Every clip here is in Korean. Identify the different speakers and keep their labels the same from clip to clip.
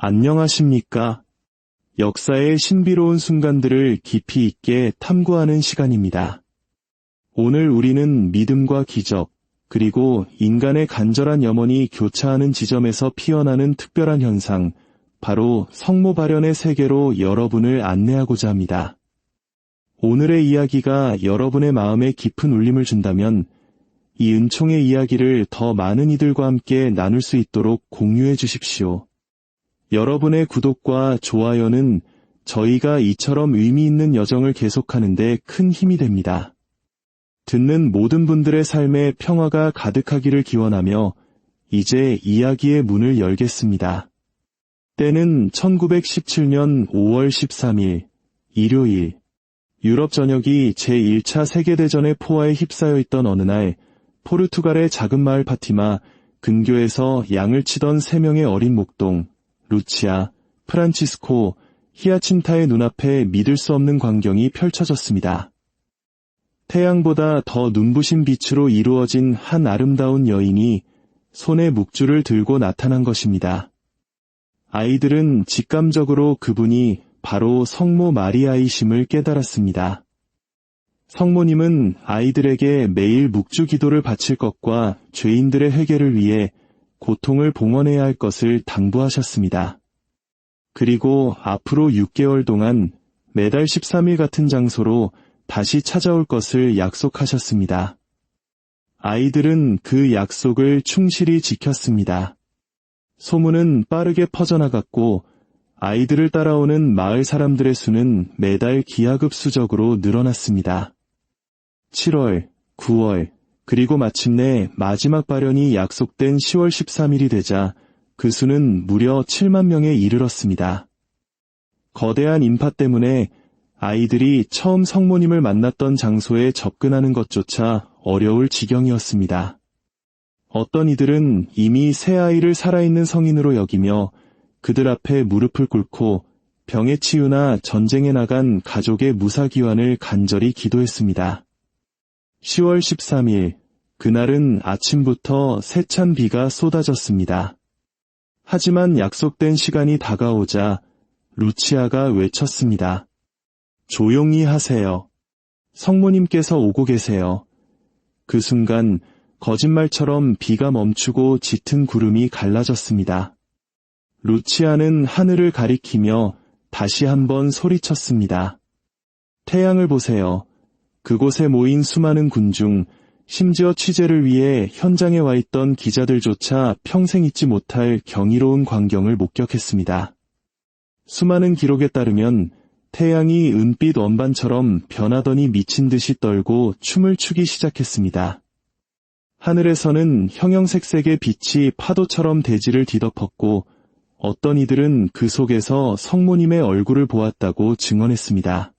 Speaker 1: 안녕하십니까? 역사의 신비로운 순간들을 깊이 있게 탐구하는 시간입니다. 오늘 우리는 믿음과 기적, 그리고 인간의 간절한 염원이 교차하는 지점에서 피어나는 특별한 현상, 바로 성모 발현의 세계로 여러분을 안내하고자 합니다. 오늘의 이야기가 여러분의 마음에 깊은 울림을 준다면 이 은총의 이야기를 더 많은 이들과 함께 나눌 수 있도록 공유해 주십시오. 여러분의 구독과 좋아요는 저희가 이처럼 의미 있는 여정을 계속하는데 큰 힘이 됩니다. 듣는 모든 분들의 삶에 평화가 가득하기를 기원하며 이제 이야기의 문을 열겠습니다. 때는 1917년 5월 13일 일요일 유럽 전역이 제1차 세계대전의 포화에 휩싸여 있던 어느 날 포르투갈의 작은 마을 파티마 근교에서 양을 치던 세 명의 어린 목동 루치아, 프란치스코, 히아친타의 눈앞에 믿을 수 없는 광경이 펼쳐졌습니다. 태양보다 더 눈부신 빛으로 이루어진 한 아름다운 여인이 손에 묵주를 들고 나타난 것입니다. 아이들은 직감적으로 그분이 바로 성모 마리아이심을 깨달았습니다. 성모님은 아이들에게 매일 묵주 기도를 바칠 것과 죄인들의 회개를 위해 고통을 봉헌해야 할 것을 당부하셨습니다. 그리고 앞으로 6개월 동안 매달 13일 같은 장소로 다시 찾아올 것을 약속하셨습니다. 아이들은 그 약속을 충실히 지켰습니다. 소문은 빠르게 퍼져나갔고 아이들을 따라오는 마을 사람들의 수는 매달 기하급수적으로 늘어났습니다. 7월, 9월, 그리고 마침내 마지막 발현이 약속된 10월 13일이 되자 그 수는 무려 7만 명에 이르렀습니다. 거대한 인파 때문에 아이들이 처음 성모님을 만났던 장소에 접근하는 것조차 어려울 지경이었습니다. 어떤 이들은 이미 새 아이를 살아있는 성인으로 여기며 그들 앞에 무릎을 꿇고 병의 치유나 전쟁에 나간 가족의 무사기환을 간절히 기도했습니다. 10월 13일, 그날은 아침부터 세찬 비가 쏟아졌습니다. 하지만 약속된 시간이 다가오자 루치아가 외쳤습니다. 조용히 하세요. 성모님께서 오고 계세요. 그 순간 거짓말처럼 비가 멈추고 짙은 구름이 갈라졌습니다. 루치아는 하늘을 가리키며 다시 한번 소리쳤습니다. 태양을 보세요. 그곳에 모인 수많은 군중, 심지어 취재를 위해 현장에 와 있던 기자들조차 평생 잊지 못할 경이로운 광경을 목격했습니다. 수많은 기록에 따르면 태양이 은빛 원반처럼 변하더니 미친 듯이 떨고 춤을 추기 시작했습니다. 하늘에서는 형형색색의 빛이 파도처럼 대지를 뒤덮었고 어떤 이들은 그 속에서 성모님의 얼굴을 보았다고 증언했습니다.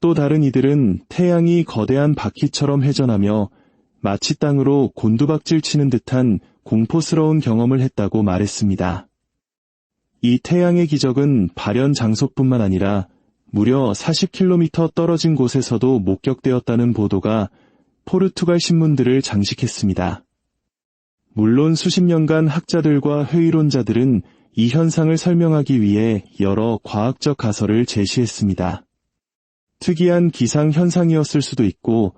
Speaker 1: 또 다른 이들은 태양이 거대한 바퀴처럼 회전하며 마치 땅으로 곤두박질 치는 듯한 공포스러운 경험을 했다고 말했습니다. 이 태양의 기적은 발현 장소뿐만 아니라 무려 40km 떨어진 곳에서도 목격되었다는 보도가 포르투갈 신문들을 장식했습니다. 물론 수십 년간 학자들과 회의론자들은 이 현상을 설명하기 위해 여러 과학적 가설을 제시했습니다. 특이한 기상 현상이었을 수도 있고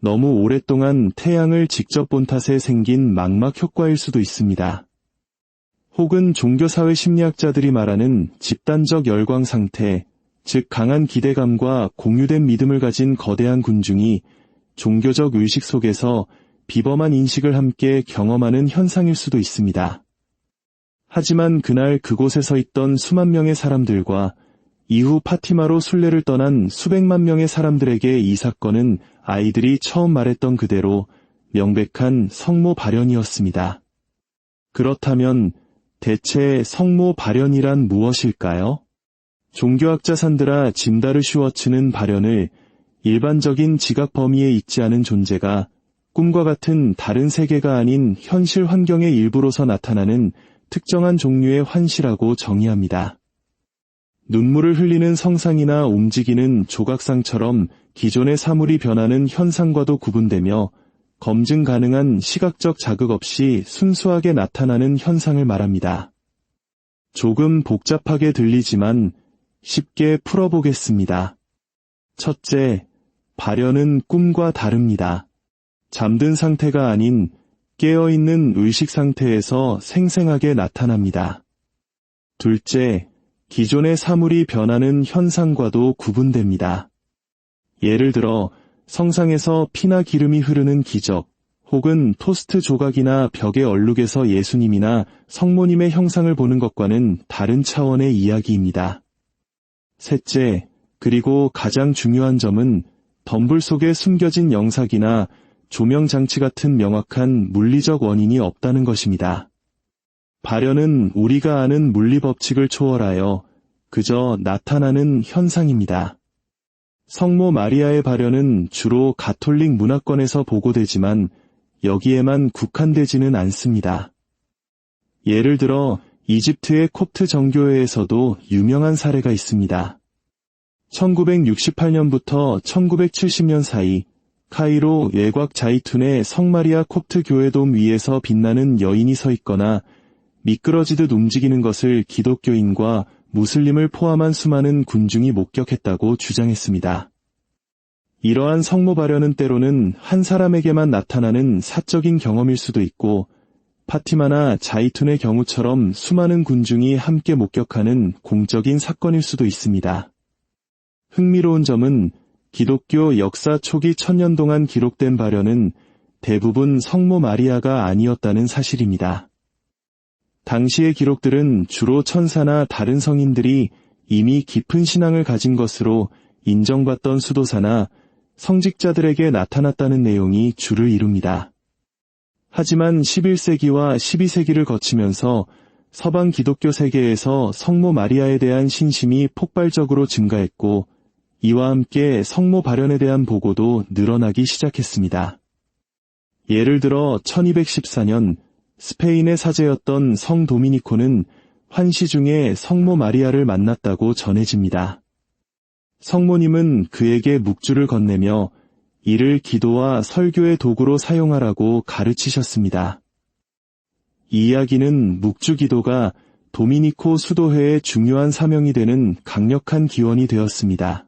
Speaker 1: 너무 오랫동안 태양을 직접 본 탓에 생긴 망막 효과일 수도 있습니다. 혹은 종교사회 심리학자들이 말하는 집단적 열광 상태, 즉 강한 기대감과 공유된 믿음을 가진 거대한 군중이 종교적 의식 속에서 비범한 인식을 함께 경험하는 현상일 수도 있습니다. 하지만 그날 그곳에 서 있던 수만 명의 사람들과 이후 파티마로 순례를 떠난 수백만 명의 사람들에게 이 사건은 아이들이 처음 말했던 그대로 명백한 성모 발현이었습니다. 그렇다면 대체 성모 발현이란 무엇일까요? 종교학자 산드라 짐다르 슈워츠는 발현을 일반적인 지각 범위에 있지 않은 존재가 꿈과 같은 다른 세계가 아닌 현실 환경의 일부로서 나타나는 특정한 종류의 환시라고 정의합니다. 눈물을 흘리는 성상이나 움직이는 조각상처럼 기존의 사물이 변하는 현상과도 구분되며 검증 가능한 시각적 자극 없이 순수하게 나타나는 현상을 말합니다. 조금 복잡하게 들리지만 쉽게 풀어보겠습니다. 첫째, 발현은 꿈과 다릅니다. 잠든 상태가 아닌 깨어있는 의식 상태에서 생생하게 나타납니다. 둘째, 기존의 사물이 변하는 현상과도 구분됩니다. 예를 들어 성상에서 피나 기름이 흐르는 기적, 혹은 토스트 조각이나 벽의 얼룩에서 예수님이나 성모님의 형상을 보는 것과는 다른 차원의 이야기입니다. 셋째, 그리고 가장 중요한 점은 덤불 속에 숨겨진 영삭이나 조명 장치 같은 명확한 물리적 원인이 없다는 것입니다. 발현은 우리가 아는 물리 법칙을 초월하여 그저 나타나는 현상입니다. 성모 마리아의 발현은 주로 가톨릭 문화권에서 보고되지만 여기에만 국한되지는 않습니다. 예를 들어 이집트의 콥트 정교회에서도 유명한 사례가 있습니다. 1968년부터 1970년 사이 카이로 외곽 자이툰의 성마리아 콥트 교회돔 위에서 빛나는 여인이 서 있거나 미끄러지듯 움직이는 것을 기독교인과 무슬림을 포함한 수많은 군중이 목격했다고 주장했습니다. 이러한 성모 발현은 때로는 한 사람에게만 나타나는 사적인 경험일 수도 있고 파티마나 자이툰의 경우처럼 수많은 군중이 함께 목격하는 공적인 사건일 수도 있습니다. 흥미로운 점은 기독교 역사 초기 천년 동안 기록된 발현은 대부분 성모 마리아가 아니었다는 사실입니다. 당시의 기록들은 주로 천사나 다른 성인들이 이미 깊은 신앙을 가진 것으로 인정받던 수도사나 성직자들에게 나타났다는 내용이 주를 이룹니다. 하지만 11세기와 12세기를 거치면서 서방 기독교 세계에서 성모 마리아에 대한 신심이 폭발적으로 증가했고 이와 함께 성모 발현에 대한 보고도 늘어나기 시작했습니다. 예를 들어 1214년 스페인의 사제였던 성 도미니코는 환시 중에 성모 마리아를 만났다고 전해집니다. 성모님은 그에게 묵주를 건네며 이를 기도와 설교의 도구로 사용하라고 가르치셨습니다. 이 이야기는 묵주 기도가 도미니코 수도회의 중요한 사명이 되는 강력한 기원이 되었습니다.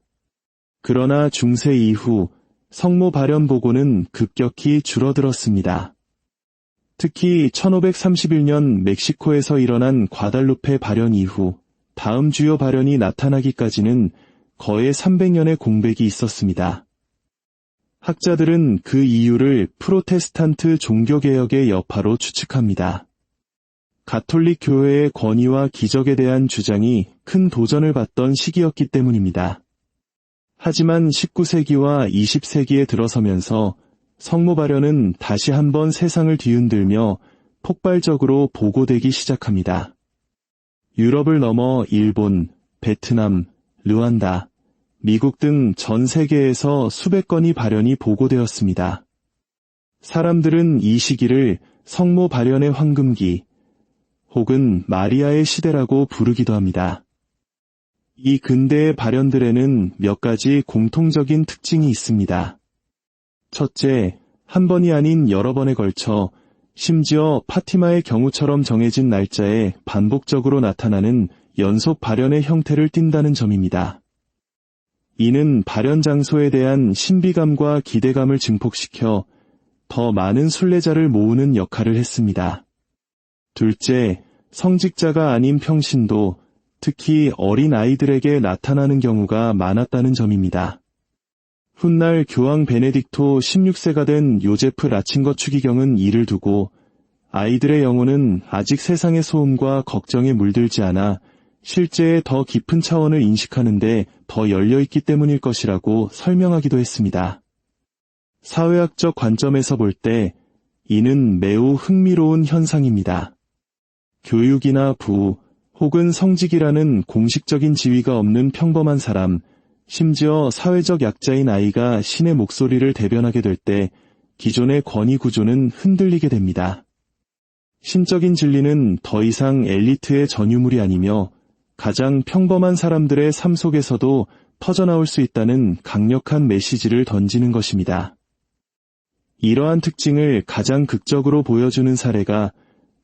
Speaker 1: 그러나 중세 이후 성모 발현 보고는 급격히 줄어들었습니다. 특히 1531년 멕시코에서 일어난 과달루페 발현 이후 다음 주요 발현이 나타나기까지는 거의 300년의 공백이 있었습니다. 학자들은 그 이유를 프로테스탄트 종교개혁의 여파로 추측합니다. 가톨릭 교회의 권위와 기적에 대한 주장이 큰 도전을 받던 시기였기 때문입니다. 하지만 19세기와 20세기에 들어서면서 성모 발현은 다시 한번 세상을 뒤흔들며 폭발적으로 보고되기 시작합니다. 유럽을 넘어 일본, 베트남, 르완다, 미국 등 전 세계에서 수백 건이 발현이 보고되었습니다. 사람들은 이 시기를 성모 발현의 황금기 혹은 마리아의 시대라고 부르기도 합니다. 이 근대의 발현들에는 몇 가지 공통적인 특징이 있습니다. 첫째, 한 번이 아닌 여러 번에 걸쳐 심지어 파티마의 경우처럼 정해진 날짜에 반복적으로 나타나는 연속 발현의 형태를 띈다는 점입니다. 이는 발현 장소에 대한 신비감과 기대감을 증폭시켜 더 많은 순례자를 모으는 역할을 했습니다. 둘째, 성직자가 아닌 평신도, 특히 어린 아이들에게 나타나는 경우가 많았다는 점입니다. 훗날 교황 베네딕토 16세가 된 요제프 라친거 추기경은 이를 두고 아이들의 영혼은 아직 세상의 소음과 걱정에 물들지 않아 실제의 더 깊은 차원을 인식하는데 더 열려있기 때문일 것이라고 설명하기도 했습니다. 사회학적 관점에서 볼 때 이는 매우 흥미로운 현상입니다. 교육이나 부 혹은 성직이라는 공식적인 지위가 없는 평범한 사람, 심지어 사회적 약자인 아이가 신의 목소리를 대변하게 될 때 기존의 권위 구조는 흔들리게 됩니다. 신적인 진리는 더 이상 엘리트의 전유물이 아니며 가장 평범한 사람들의 삶 속에서도 퍼져나올 수 있다는 강력한 메시지를 던지는 것입니다. 이러한 특징을 가장 극적으로 보여주는 사례가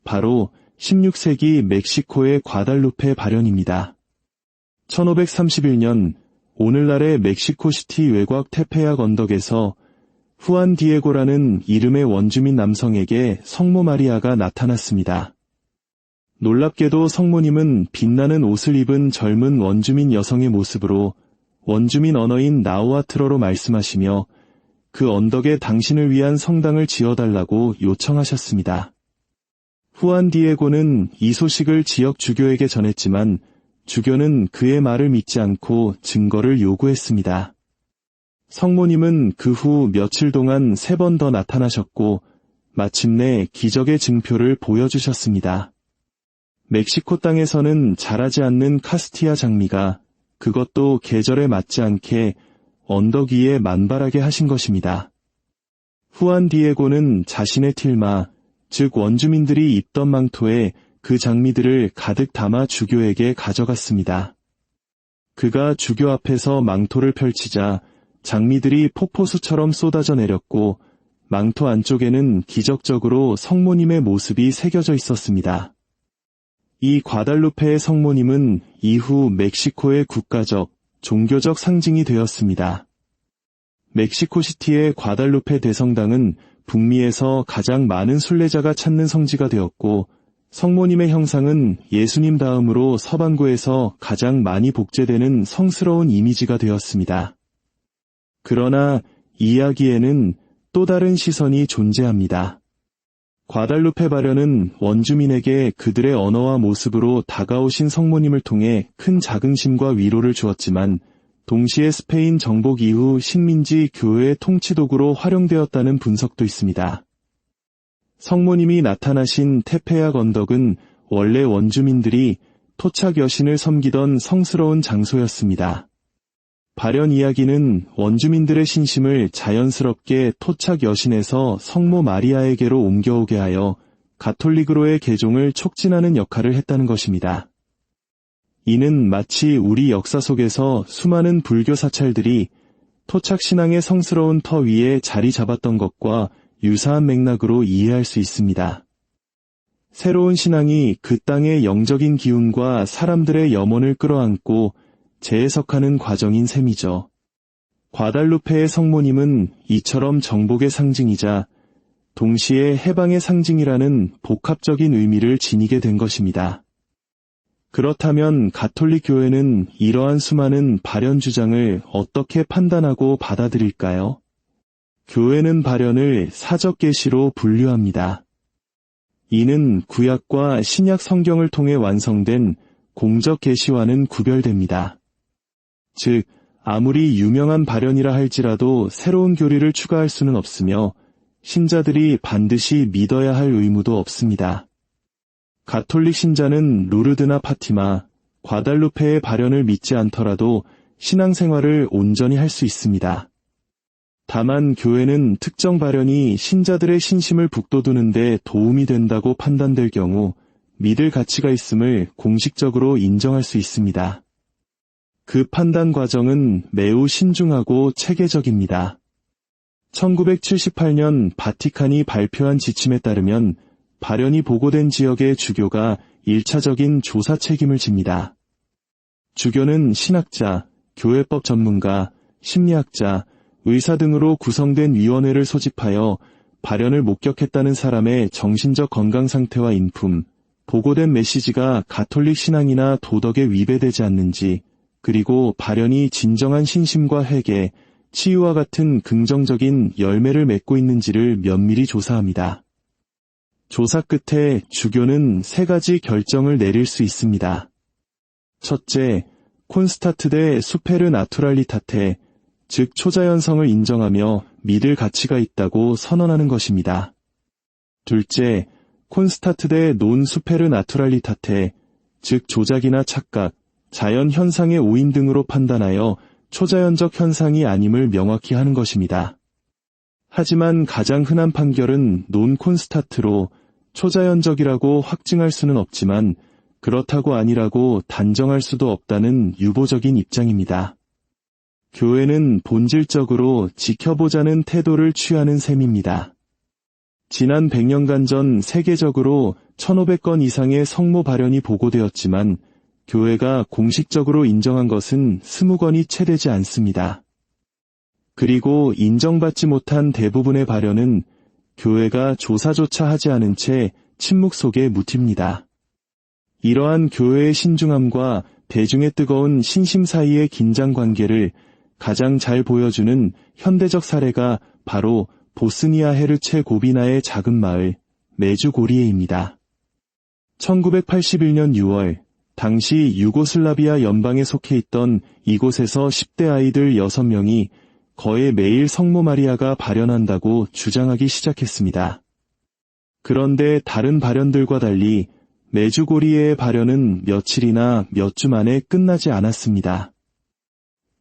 Speaker 1: 바로 16세기 멕시코의 과달루페 발현입니다. 1531년 오늘날의 멕시코시티 외곽 테페약 언덕에서 후안 디에고라는 이름의 원주민 남성에게 성모 마리아가 나타났습니다. 놀랍게도 성모님은 빛나는 옷을 입은 젊은 원주민 여성의 모습으로 원주민 언어인 나우아트로로 말씀하시며 그 언덕에 당신을 위한 성당을 지어달라고 요청하셨습니다. 후안 디에고는 이 소식을 지역 주교에게 전했지만 주교는 그의 말을 믿지 않고 증거를 요구했습니다. 성모님은 그 후 며칠 동안 세 번 더 나타나셨고 마침내 기적의 증표를 보여주셨습니다. 멕시코 땅에서는 자라지 않는 카스티아 장미가 그것도 계절에 맞지 않게 언덕 위에 만발하게 하신 것입니다. 후안 디에고는 자신의 틸마, 즉 원주민들이 입던 망토에 그 장미들을 가득 담아 주교에게 가져갔습니다. 그가 주교 앞에서 망토를 펼치자 장미들이 폭포수처럼 쏟아져 내렸고 망토 안쪽에는 기적적으로 성모님의 모습이 새겨져 있었습니다. 이 과달루페의 성모님은 이후 멕시코의 국가적, 종교적 상징이 되었습니다. 멕시코시티의 과달루페 대성당은 북미에서 가장 많은 순례자가 찾는 성지가 되었고 성모님의 형상은 예수님 다음으로 서반구에서 가장 많이 복제되는 성스러운 이미지가 되었습니다. 그러나 이야기에는 또 다른 시선이 존재합니다. 과달루페 발현은 원주민에게 그들의 언어와 모습으로 다가오신 성모님을 통해 큰 자긍심과 위로를 주었지만 동시에 스페인 정복 이후 식민지 교회의 통치도구로 활용되었다는 분석도 있습니다. 성모님이 나타나신 테페약 언덕은 원래 원주민들이 토착 여신을 섬기던 성스러운 장소였습니다. 발현 이야기는 원주민들의 신심을 자연스럽게 토착 여신에서 성모 마리아에게로 옮겨오게 하여 가톨릭으로의 개종을 촉진하는 역할을 했다는 것입니다. 이는 마치 우리 역사 속에서 수많은 불교 사찰들이 토착 신앙의 성스러운 터 위에 자리 잡았던 것과 유사한 맥락으로 이해할 수 있습니다. 새로운 신앙이 그 땅의 영적인 기운과 사람들의 염원을 끌어안고 재해석하는 과정인 셈이죠. 과달루페의 성모님은 이처럼 정복의 상징이자 동시에 해방의 상징이라는 복합적인 의미를 지니게 된 것입니다. 그렇다면 가톨릭 교회는 이러한 수많은 발현 주장을 어떻게 판단하고 받아들일까요? 교회는 발현을 사적 계시로 분류합니다. 이는 구약과 신약 성경을 통해 완성된 공적 계시와는 구별됩니다. 즉, 아무리 유명한 발현이라 할지라도 새로운 교리를 추가할 수는 없으며 신자들이 반드시 믿어야 할 의무도 없습니다. 가톨릭 신자는 루르드나 파티마, 과달루페의 발현을 믿지 않더라도 신앙생활을 온전히 할 수 있습니다. 다만 교회는 특정 발현이 신자들의 신심을 북돋우는데 도움이 된다고 판단될 경우 믿을 가치가 있음을 공식적으로 인정할 수 있습니다. 그 판단 과정은 매우 신중하고 체계적입니다. 1978년 바티칸이 발표한 지침에 따르면 발현이 보고된 지역의 주교가 1차적인 조사 책임을 집니다. 주교는 신학자, 교회법 전문가, 심리학자, 의사 등으로 구성된 위원회를 소집하여 발현을 목격했다는 사람의 정신적 건강 상태와 인품, 보고된 메시지가 가톨릭 신앙이나 도덕에 위배되지 않는지, 그리고 발현이 진정한 신심과 회개, 치유와 같은 긍정적인 열매를 맺고 있는지를 면밀히 조사합니다. 조사 끝에 주교는 세 가지 결정을 내릴 수 있습니다. 첫째, 콘스타트 대 수페르 나투랄리타테, 즉 초자연성을 인정하며 믿을 가치가 있다고 선언하는 것입니다. 둘째, 콘스타트 대 논 수페르 나투랄리타테, 즉 조작이나 착각, 자연 현상의 오인 등으로 판단하여 초자연적 현상이 아님을 명확히 하는 것입니다. 하지만 가장 흔한 판결은 논 콘스타트로 초자연적이라고 확증할 수는 없지만 그렇다고 아니라고 단정할 수도 없다는 유보적인 입장입니다. 교회는 본질적으로 지켜보자는 태도를 취하는 셈입니다. 지난 100년간 전 세계적으로 1500건 이상의 성모 발현이 보고되었지만 교회가 공식적으로 인정한 것은 20건이 채 되지 않습니다. 그리고 인정받지 못한 대부분의 발현은 교회가 조사조차 하지 않은 채 침묵 속에 묻힙니다. 이러한 교회의 신중함과 대중의 뜨거운 신심 사이의 긴장 관계를 가장 잘 보여주는 현대적 사례가 바로 보스니아 헤르체 고비나의 작은 마을 메주고리에입니다. 1981년 6월 당시 유고슬라비아 연방에 속해 있던 이곳에서 10대 아이들 6명이 거의 매일 성모 마리아가 발현한다고 주장하기 시작했습니다. 그런데 다른 발현들과 달리 메주고리에의 발현은 며칠이나 몇 주 만에 끝나지 않았습니다.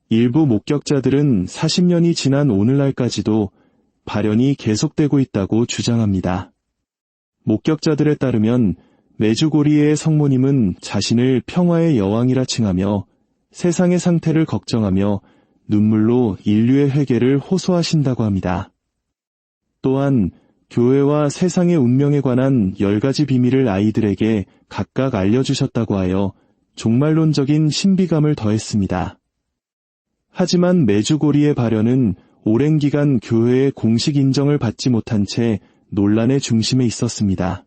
Speaker 1: 일부 목격자들은 40년이 지난 오늘날까지도 발현이 계속되고 있다고 주장합니다. 목격자들에 따르면 메주고리에의 성모님은 자신을 평화의 여왕이라 칭하며 세상의 상태를 걱정하며 눈물로 인류의 회개를 호소하신다고 합니다. 또한 교회와 세상의 운명에 관한 열 가지 비밀을 아이들에게 각각 알려주셨다고 하여 종말론적인 신비감을 더했습니다. 하지만 메주고리의 발현은 오랜 기간 교회의 공식 인정을 받지 못한 채 논란의 중심에 있었습니다.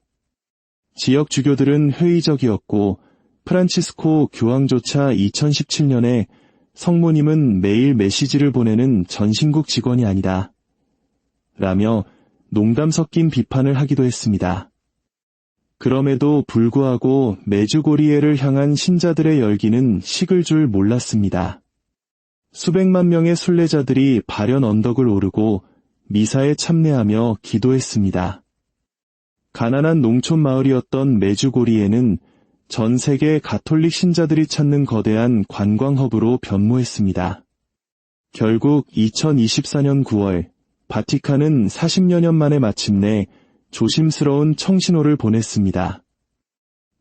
Speaker 1: 지역 주교들은 회의적이었고 프란치스코 교황조차 2017년에 성모님은 매일 메시지를 보내는 전신국 직원이 아니다. 라며 농담 섞인 비판을 하기도 했습니다. 그럼에도 불구하고 메주고리에를 향한 신자들의 열기는 식을 줄 몰랐습니다. 수백만 명의 순례자들이 발현 언덕을 오르고 미사에 참례하며 기도했습니다. 가난한 농촌 마을이었던 메주고리에는 전 세계 가톨릭 신자들이 찾는 거대한 관광 허브로 변모했습니다. 결국 2024년 9월 바티칸은 40여 년 만에 마침내 조심스러운 청신호를 보냈습니다.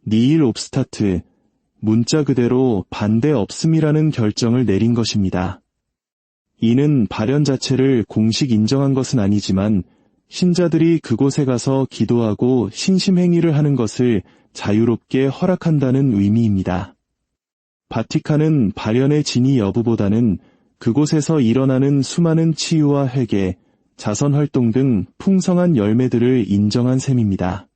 Speaker 1: 니일 옵스타트, 문자 그대로 반대 없음이라는 결정을 내린 것입니다. 이는 발현 자체를 공식 인정한 것은 아니지만 신자들이 그곳에 가서 기도하고 신심행위를 하는 것을 자유롭게 허락한다는 의미입니다. 바티칸은 발현의 진위 여부보다는 그곳에서 일어나는 수많은 치유와 회개, 자선 활동 등 풍성한 열매들을 인정한 셈입니다.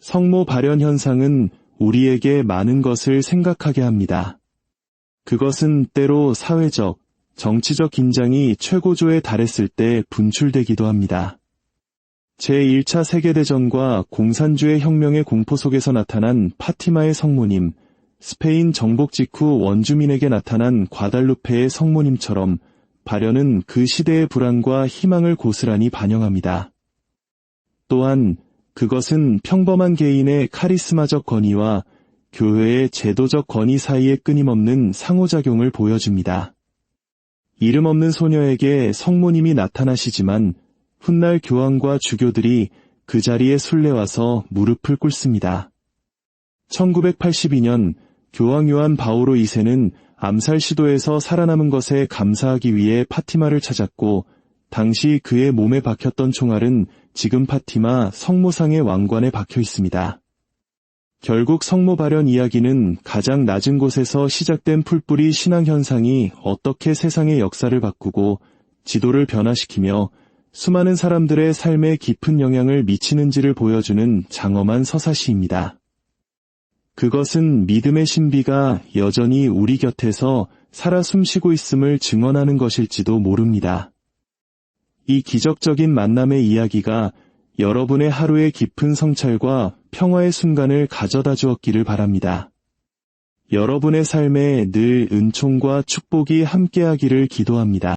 Speaker 1: 성모 발현 현상은 우리에게 많은 것을 생각하게 합니다. 그것은 때로 사회적, 정치적 긴장이 최고조에 달했을 때 분출되기도 합니다. 제1차 세계대전과 공산주의 혁명의 공포 속에서 나타난 파티마의 성모님, 스페인 정복 직후 원주민에게 나타난 과달루페의 성모님처럼 발현은 그 시대의 불안과 희망을 고스란히 반영합니다. 또한 그것은 평범한 개인의 카리스마적 권위와 교회의 제도적 권위 사이의 끊임없는 상호작용을 보여줍니다. 이름 없는 소녀에게 성모님이 나타나시지만 훗날 교황과 주교들이 그 자리에 순례와서 무릎을 꿇습니다. 1982년 교황 요한 바오로 2세는 암살 시도에서 살아남은 것에 감사하기 위해 파티마를 찾았고 당시 그의 몸에 박혔던 총알은 지금 파티마 성모상의 왕관에 박혀 있습니다. 결국 성모 발현 이야기는 가장 낮은 곳에서 시작된 풀뿌리 신앙 현상이 어떻게 세상의 역사를 바꾸고 지도를 변화시키며 수많은 사람들의 삶에 깊은 영향을 미치는지를 보여주는 장엄한 서사시입니다. 그것은 믿음의 신비가 여전히 우리 곁에서 살아 숨쉬고 있음을 증언하는 것일지도 모릅니다. 이 기적적인 만남의 이야기가 여러분의 하루의 깊은 성찰과 평화의 순간을 가져다 주었기를 바랍니다. 여러분의 삶에 늘 은총과 축복이 함께하기를 기도합니다.